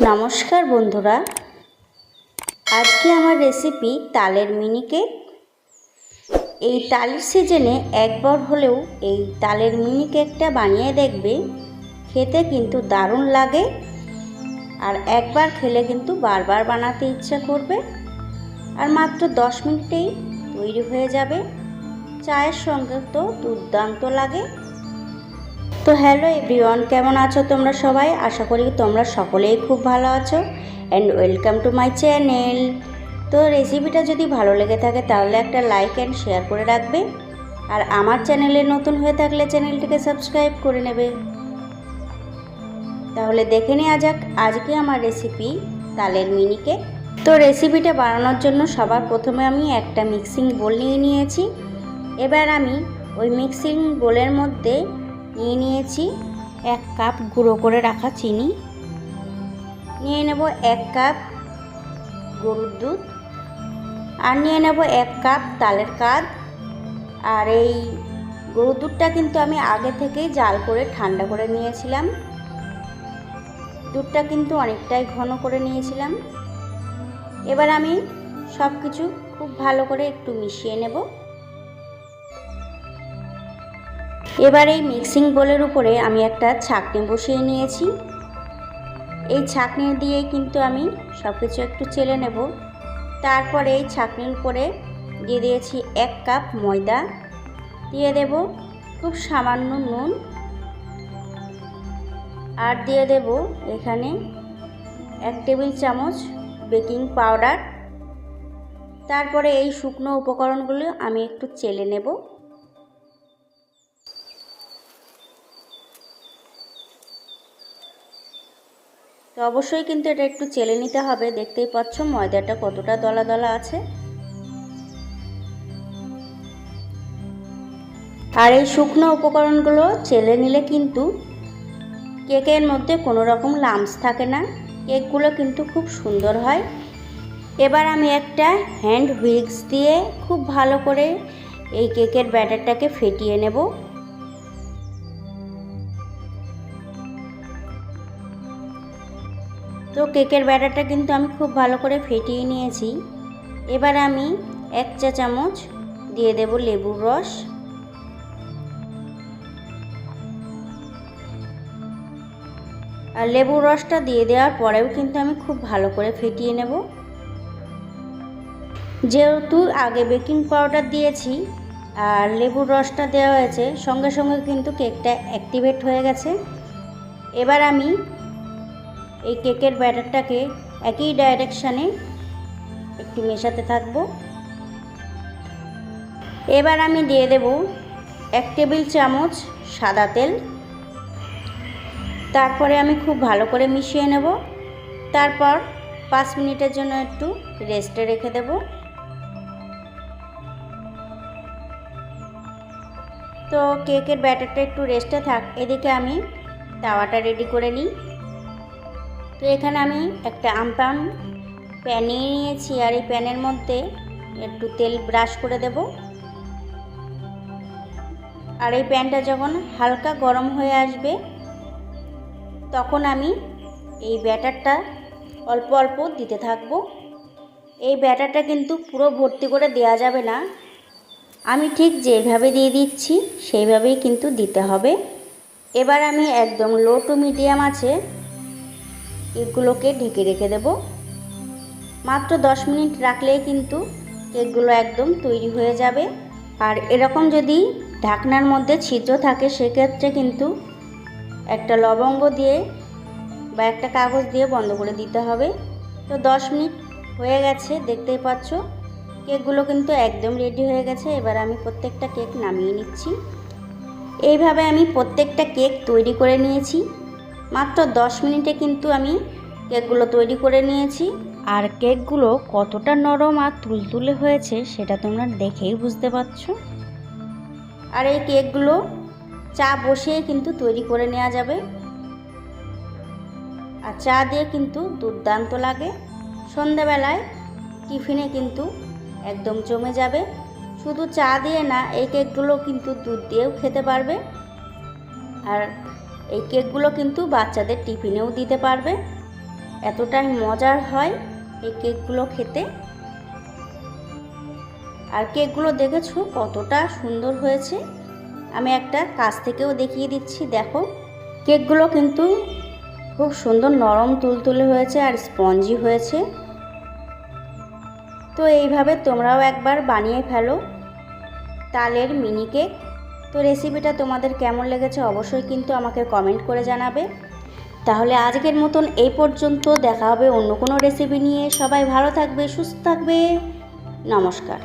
নমস্কার বন্ধুরা। আজকে আমার রেসিপি তালের মিনি কেক এই তালের সিজনে একবার হলেও এই তালের মিনি কেকটা বানিয়ে দেখবে। খেতে কিন্তু দারুণ লাগে। আর একবার খেলে কিন্তু বারবার বানাতে ইচ্ছা করবে। আর মাত্র দশ মিনিটেই তৈরি হয়ে যাবে। চায়ের সঙ্গে তো দুর্দান্ত লাগে। তো হ্যালো এভরিওয়ান, কেমন আছো তোমরা সবাই? আশা করি তোমরা সকলেই খুব ভালো আছো। And welcome to my channel তো রেসিপিটা যদি ভালো লেগে থাকে তাহলে একটা লাইক অ্যান্ড শেয়ার করে রাখবে। আর আমার চ্যানেলে নতুন হয়ে থাকলে চ্যানেলটিকে সাবস্ক্রাইব করে নেবে। তাহলে দেখে নেওয়া যাক আজকে আমার রেসিপি তালের মিনি কেক তো রেসিপিটা বানানোর জন্য সবার প্রথমে আমি একটা মিক্সিং বোল নিয়ে নিয়েছি। এবার আমি ওই মিক্সিং বোলের মধ্যে নিয়ে নিয়েছি এক কাপ গুঁড়ো করে রাখা চিনি। নিয়ে নেব এক কাপ গরুর দুধ আর নিয়ে নেব এক কাপ তালের কাদ। আর এই গরুর দুধটা কিন্তু আমি আগে থেকেই জাল করে ঠান্ডা করে নিয়েছিলাম। দুধটা কিন্তু অনেকটাই ঘন করে নিয়েছিলাম। এবার আমি সব কিছু খুব ভালো করে একটু মিশিয়ে নেব। এবার এই মিক্সিং বোলের উপরে আমি একটা ছাঁকনি বসিয়ে নিয়েছি। এই ছাঁকনি দিয়ে কিন্তু আমি সব কিছু একটু চেলে নেব। তারপরে এই ছাকনির উপরে দিয়ে দিয়েছি এক কাপ ময়দা। দিয়ে দেব খুব সামান্য নুন। আর দিয়ে দেব এখানে এক টেবিল চামচ বেকিং পাউডার। তারপরে এই শুকনো উপকরণগুলো আমি একটু চেলে নেব। তো অবশ্যই কিন্তু এটা একটু চেলে নিতে হবে। দেখতেই পাচ্ছ ময়দাটা কতটা দলা দলা আছে। আর এই শুকনো উপকরণগুলো চেলে নিলে কিন্তু কেকের মধ্যে কোনো রকম লামস থাকে না। কেকগুলো কিন্তু খুব সুন্দর হয়। এবার আমি একটা হ্যান্ড হুইক্স দিয়ে খুব ভালো করে এই কেকের ব্যাটারটাকে ফেটিয়ে নেব। তো কেকের ব্যাটারটা কিন্তু আমি খুব ভালো করে ফেটিয়ে নিয়েছি। এবার আমি এক চা চামচ দিয়ে দেব লেবুর রস। আর লেবুর রসটা দিয়ে দেওয়ার পরেও কিন্তু আমি খুব ভালো করে ফেটিয়ে নেব। যেহেতু আগে বেকিং পাউডার দিয়েছি আর লেবুর রসটা দেওয়া হয়েছে, সঙ্গে সঙ্গে কিন্তু কেকটা অ্যাক্টিভেট হয়ে গেছে। এবার আমি এই কেকের ব্যাটারটাকে একই ডাইরেকশানে একটু মেশাতে থাকব। এবার আমি দিয়ে দেব এক টেবিল চামচ সাদা তেল। তারপরে আমি খুব ভালো করে মিশিয়ে নেব। তারপর পাঁচ মিনিটের জন্য একটু রেস্টে রেখে দেব। তো কেকের ব্যাটারটা একটু রেস্টে থাক, এদিকে আমি তাওয়াটা রেডি করে নিই। তো এখানে আমি একটা আমপাম প্যান নিয়ে নিয়েছি আর এই প্যানের মধ্যে একটু তেল ব্রাশ করে দেব। আর এই প্যানটা যখন হালকা গরম হয়ে আসবে, তখন আমি এই ব্যাটারটা অল্প অল্প দিতে থাকব। এই ব্যাটারটা কিন্তু পুরো ভর্তি করে দেওয়া যাবে না। আমি ঠিক যেভাবে দিয়ে দিচ্ছি, সেইভাবেই কিন্তু দিতে হবে। এবার আমি একদম লো টু মিডিয়াম আছে কেকগুলোকে ঢেকে রেখে দেব। মাত্র দশ মিনিট রাখলেই কিন্তু কেকগুলো একদম তৈরি হয়ে যাবে। আর এরকম যদি ঢাকনার মধ্যে ছিদ্র থাকে, সেক্ষেত্রে কিন্তু একটা লবঙ্গ দিয়ে বা একটা কাগজ দিয়ে বন্ধ করে দিতে হবে। তো দশ মিনিট হয়ে গেছে, দেখতেই পাচ্ছ। কেকগুলো কিন্তু একদম রেডি হয়ে গেছে। এবার আমি প্রত্যেকটা কেক নামিয়ে নিচ্ছি। এইভাবে আমি প্রত্যেকটা কেক তৈরি করে নিয়েছি। মাত্র দশ মিনিটে কিন্তু আমি কেকগুলো তৈরি করে নিয়েছি। আর কেকগুলো কতটা নরম আর তুলতুলে হয়েছে সেটা তোমরা দেখেই বুঝতে পারছ। আর এই কেকগুলো চা বসিয়ে কিন্তু তৈরি করে নেওয়া যাবে। আর চা দিয়ে কিন্তু দুর্দান্ত লাগে। সন্ধেবেলায় টিফিনে কিন্তু একদম জমে যাবে। শুধু চা দিয়ে না, এই কেকগুলো কিন্তু দুধ দিয়েও খেতে পারবে। আর এই কেকগুলো কিন্তু বাচ্চাদের টিফিনেও দিতে পারবে। এতটাই মজার হয় এই কেকগুলো খেতে। আর কেকগুলো দেখেছ কতটা সুন্দর হয়েছে? আমি একটা কাছ থেকেও দেখিয়ে দিচ্ছি, দেখো। কেকগুলো কিন্তু খুব সুন্দর নরম তুলতুলে হয়েছে আর স্পঞ্জি হয়েছে। তো এইভাবে তোমরাও একবার বানিয়ে ফেলো। তালের মিনি কেক। তো রেসিপিটা তোমাদের কেমন লেগেছে অবশ্যই কিন্তু আমাকে কমেন্ট করে জানাবে। তাহলে আজকের মতন এই পর্যন্ত দেখা হবে অন্য কোনো রেসিপি নিয়ে। সবাই ভালো থাকবে, সুস্থ থাকবে। নমস্কার।